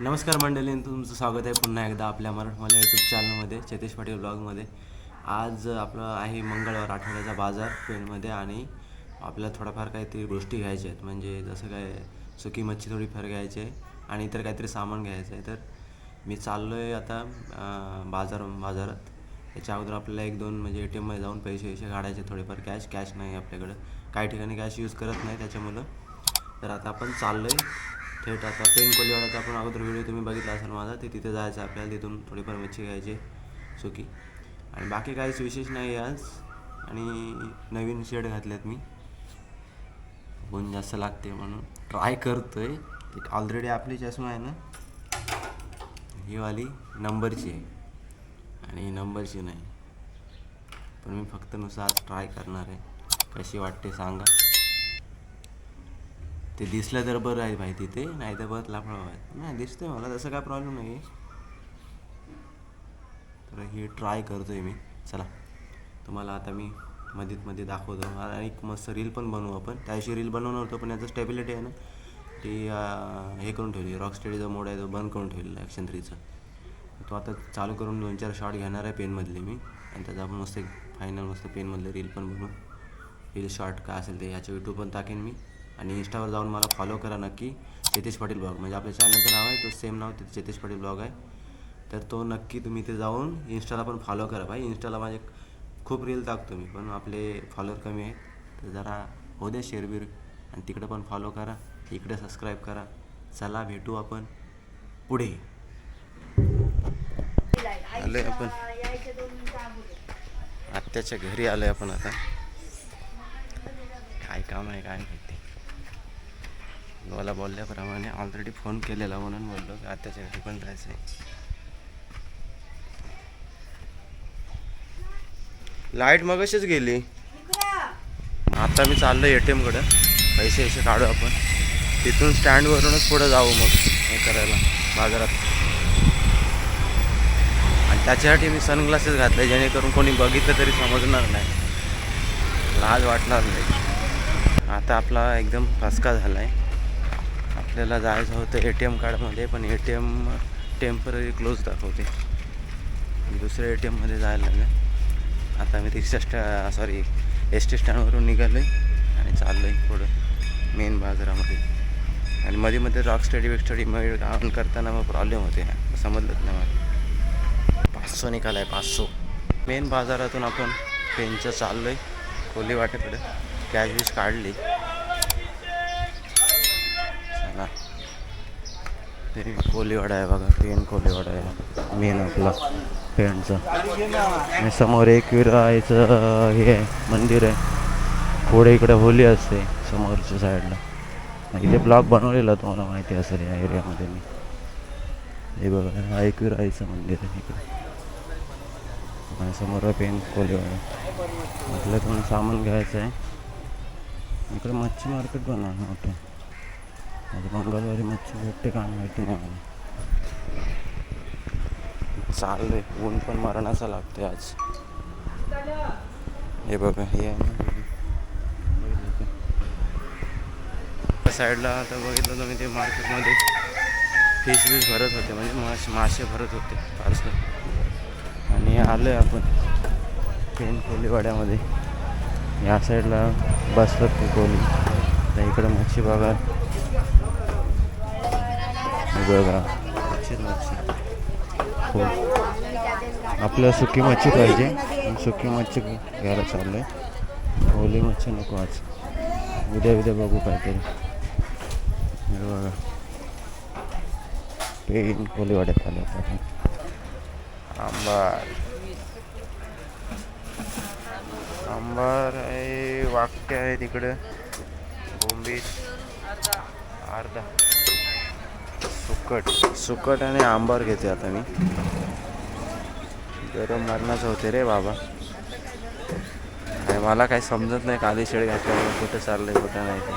नमस्कार मंडळी तुमचं स्वागत आहे पुन्हा एकदा आपल्या मराठमाला यूट्यूब चॅनलमध्ये चेतेश पाटील ब्लॉगमध्ये आज आपलं आहे मंगळवार आठवड्याचा बाजार पेणमध्ये आणि आपल्याला थोडाफार काहीतरी गोष्टी घ्यायच्या आहेत. म्हणजे जसं काय सुकी मच्छी थोडीफार घ्यायची आहे आणि इतर काहीतरी सामान घ्यायचं आहे. तर मी चाललो आहे आता बाजार बाजारात. याच्या अगोदर आपल्याला एक दोन म्हणजे ए टी एममध्ये जाऊन पैसे वैसे काढायचे थोडेफार. कॅश कॅश नाही आपल्याकडं. काही ठिकाणी कॅश यूज करत नाही त्याच्यामुळं. तर आता आपण चाललो आहे थेट आता पेन आपण अगोदर व्हिडिओ तुम्ही बघितला असाल माझा ते तिथे जायचं आहे आपल्याला तिथून थोडीफार मच्छी घ्यायची सुकी. आणि बाकी काहीच विशेष नाही आज. आणि नवीन शेड घातल्यात मी. ऊन जास्त लागते म्हणून. ट्राय करतो एक ऑलरेडी आपली चष्मा आहे ना? ही वाली नंबरची आहे. आणि नंबरची नाही. पण मी फक्त नुसार ट्राय करणार आहे. कशी वाटते सांगा. ते दिसलं तर बरं आहे भाई तिथे नाही तर बरं लाफळा आहे नाही दिसतंय मला तसं काय प्रॉब्लेम नाही आहे तर हे ट्राय करतोय मी. चला तुम्हाला आता मी मध्येत मध्ये दाखवतो. आणि एक मस्त रील पण बनवू आपण. त्याशी रील बनवणार होतो पण याचं स्टेबिलिटी आहे ना ती हे करून ठेवली. रॉक स्टेडीचा मोड आहे तो बंद करून ठेवलेला ॲक्शन थ्रीचा तो आता चालू करून दोन चार शॉट घेणार आहे पेनमधले मी. आणि त्याचा आपण मस्त एक फायनल मस्त पेनमधले रील पण बनवू. रील शॉर्ट काय असेल ते याच्या यूट्यूब पण टाकेन मी. आणि इंस्टावर जाऊन मला फॉलो करा नक्की चेतेश पाटील ब्लॉग म्हणजे आपल्या चॅनलचं नाव आहे तो सेम नाव तिथे चेतेश पाटील ब्लॉग आहे. तर तो नक्की तुम्ही ते जाऊन इंस्टाला पण फॉलो करा भाई. इंस्टाला माझे खूप रील टाकतो मी पण आपले फॉलोअर कमी आहेत. तर जरा हो द्या शेरबीर आणि तिकडं पण फॉलो करा. इकडे सबस्क्राईब करा. चला भेटू आपण पुढे. आलोय आपण. आत्याच्या घरी आलोय आपण आता. काय काम आहे काय मला बोलल्याप्रमाणे ऑलरेडी फोन केलेला म्हणून बोललो की आत्याच्या घरी पण जायचं आहे लाइट मगाशीच गेली. आता मी चाललो ए टी एमकडं पैसे वैसे काढू आपण. तिथून स्टँडवरूनच पुढं जाऊ मग. हे करायला. बाजारात. आणि त्याच्यासाठी मी सनग्लासेस घातले जेणेकरून कोणी बघितलं तरी समजणार नाही. लाज वाटणार नाही. आता आपला एकदम फसका झाला आहे आपल्याला जायचं होतं ए टी एम कार्डमध्ये पण A T M temporary close दाखवते. दुसऱ्या ए टी एममध्ये जायला लागलं. आता मी रिक्षा स्टॅ सॉरी एस टी स्टँडवरून निघालो आहे आणि चाललो आहे पुढं मेन बाजारामध्ये. आणि मध्ये मध्ये रॉक स्टडी वेक स्टडी मग ऑन करताना मग प्रॉब्लेम होते समजलंच नाही मला. पाचसो निघाला आहे पाचसो मेन बाजारातून आपण पेनचं चाललो आहे कोली वाटेकडे. कॅश बिश काढली. ते कोलीवाडा आहे बघा पेन कोलीवाडा आहे. मेन आपला पेनचा आणि समोर एक विरायचं हे आहे, मंदिर आहे. पुढे इकडे होली असते समोरच्या साईडला इथे ब्लॉक बनवलेला तुम्हाला माहिती असेल या एरियामध्ये मी. हे बघा हा एक विरायचं मंदिर आहे इकडे. आणि समोर पेन कोलीवाडा. म्हटलं पण सामान घ्यायचं आहे. इकडे मच्छी मार्केट पण आहे. मोठं आज मंगळवारी मच्छी भेटते काय माहिती नाही मला चाललंय ऊन पण मरणाचं लागते आज हे बघा हे आहे ना त्या साईडला आता बघितलं तुम्ही ते मार्केटमध्ये फिश बिश भरत होते म्हणजे मासे मासे भरत होते पार्सल आणि आलो आहे आपण पेन कोलीवाड्यामध्ये या साईडला बसतात ते कोली तर इकडं मच्छी बघा बघा मच्छीच मच्छी हो. आपल्याला सुकी मच्छी पाहिजे. सुकी मच्छी घ्यायला चाललं आहे ओली मच्छी नको आज. उद्या उद्या बघू काहीतरी. बघा. पेन कोलीवाड्यात आलो आपण. आंबार. आंबार आहे वाक्य आहे तिकडं. बोंबील. अर्धा. सुकट सुकट आणि आंबर घेते आता मी. गरम मरणाच होते रे बाबा. आणि मला काही समजत नाही काली शेळी घातल्यामुळे कुठं चाललंय कुठं नाही ते.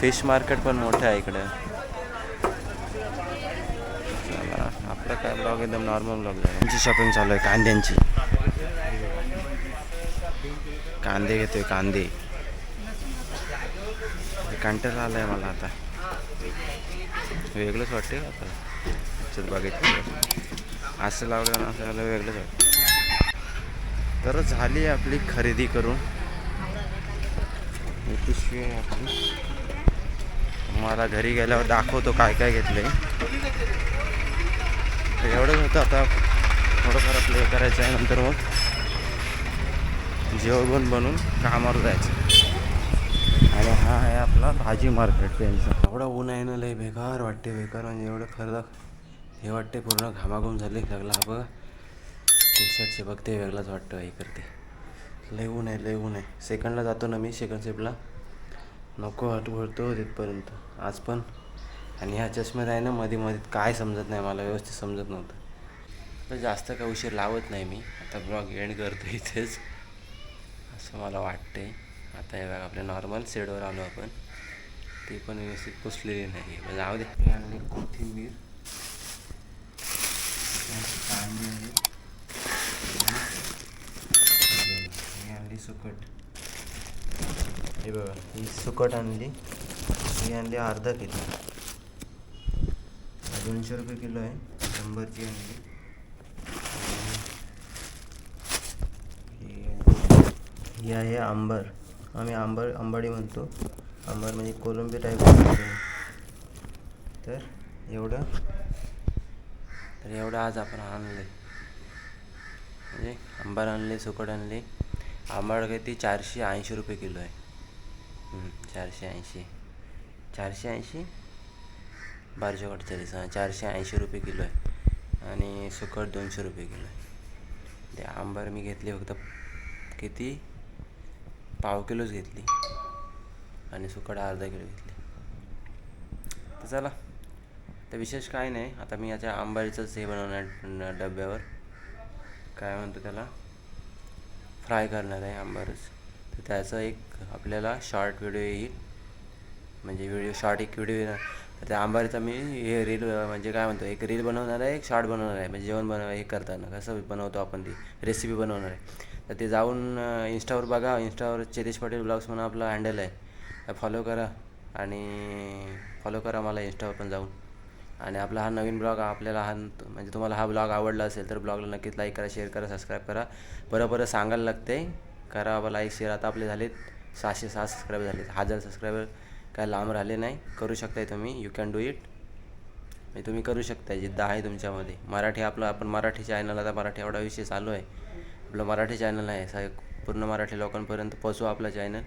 फिश मार्केट पण मोठं आहे इकडे. आपलं आपला काय ब्लॉग एकदम नॉर्मल ब्लॉग आहे शॉपिंग चालू आहे कांद्यांची. कांदे घेतोय कांदे. कंटाळा आलाय आहे मला आता. वेगळंच वाटते आता? त्याच्यात बघितलं असं लावलं ना असं लावलं वेगळंच वाटतं तर झाली आपली खरेदी करून. पिशवी आहे आपली मला घरी गेल्यावर दाखवतो काय काय घेतलं आहे एवढंच होतं आता. थोडंफार आपलं हे करायचं आहे नंतर मग. जेवण बनवून कामावर जायचं. आणि हा आहे आपला भाजी मार्केट त्यांचा. एवढं ऊन आहे ना लय बेकार वाटते बेकार म्हणजे एवढं खरं हे वाटते पूर्ण घामाघूम झाले लागला हा बघा टी शर्टचे बघते वेगळाच वाटतं हे करते. लय ऊन आहे लय ऊन आहे. सेकंडला जातो ना मी सेकंड सेपला नको हट भरतो तिथपर्यंत. आज पण. आणि ह्या चष्म्यात आहे ना मध्ये मध्ये काय समजत नाही मला व्यवस्थित समजत नव्हतं. तर जास्त काय उशीर लावत नाही मी. आता ब्लॉग एंड करतो इथेच. असं मला वाटते. आता हे बघा आपल्या नॉर्मल सेडवर आलो आपण. ती पण व्यवस्थित पुसलेली नाही म्हणजे जाऊ दे. हे आणली कोथिंबीर. कांदे आहे. आणली सुकट. हे बघा ही सुकट आणली. ही आणली अर्धा किलो. दोनशे रुपये किलो आहे. शंभरची आणली आणि ही आहे आंबर. आम्ही आंबर आंबाडी म्हणतो. आंबर म्हणजे कोलंबी टाईप म्हणतो. तर एवढं. तर एवढं आज आपण आणलं म्हणजे आंबार आणले सुकट आणले आंबाड काय ती चारशे ऐंशी रुपये किलो आहे. चारशे ऐंशी. चारशे ऐंशी? बारशे अठ्ठेचाळीस हां चारशे ऐंशी रुपये किलो आहे. आणि सुकट दोनशे रुपये किलो आहे. ते आंबार मी घेतली फक्त किती? पाव किलोच घेतली आणि सुकट अर्धा किलो घेतली. तर चला तर विशेष काय नाही. आता मी याच्या आंबाडीचंच हे बनवणार डब्यावर. काय म्हणतो त्याला? फ्राय करणार आहे आंबारच. तर त्याचा एक आपल्याला शॉर्ट व्हिडिओ येईल. म्हणजे व्हिडिओ शॉर्ट एक व्हिडिओ येणार. त्या आंबारीचा मी हे रील म्हणजे काय म्हणतो एक रील बनवणार आहे एक शॉर्ट बनवणार आहे. म्हणजे जेवण बनव हे करताना कसं बनवतो आपण ती रेसिपी बनवणार आहे. तर ते जाऊन इंस्टावर बघा. इंस्टावर चेतेश पाटील ब्लॉग्स म्हणून आपला हँडल आहे. फॉलो करा आणि फॉलो करा मला इंस्टावर पण जाऊन. आणि आपला हा नवीन ब्लॉग आपल्याला हा म्हणजे तुम्हाला हा ब्लॉग आवडला असेल तर ब्लॉगला नक्कीच लाईक करा शेअर करा सबस्क्राईब करा. बरं बरं सांगायला लागते करा बाबा लाईक शेअर आता आपले झालेत सहाशे सहा सबस्क्राईबर झालेत. हजार सबस्क्रायबर काय लांब राहिले नाही. करू शकताय तुम्ही. यू कॅन डू इट म्हणजे तुम्ही करू शकताय. जिद्द आहे तुमच्यामध्ये. मराठी आपलं आपण मराठी चॅनल आता मराठी एवढा विषय चालू आहे. आपलं मराठी चॅनल आहे सा पूर्ण मराठी लोकांपर्यंत पोचू आपला चॅनल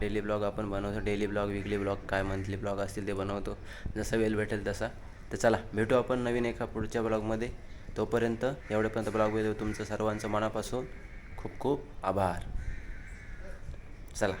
डेली ब्लॉग आपण बनवतो. डेली ब्लॉग विकली ब्लॉग काय मंथली ब्लॉग असतील ते बनवतो. जसं वेळ भेटेल तसा. तर चला भेटू आपण नवीन एका पुढच्या ब्लॉगमध्ये तोपर्यंत एवढ्यापर्यंत ब्लॉग तुमचं सर्वांचं मनापासून खूप खूप आभार. चला.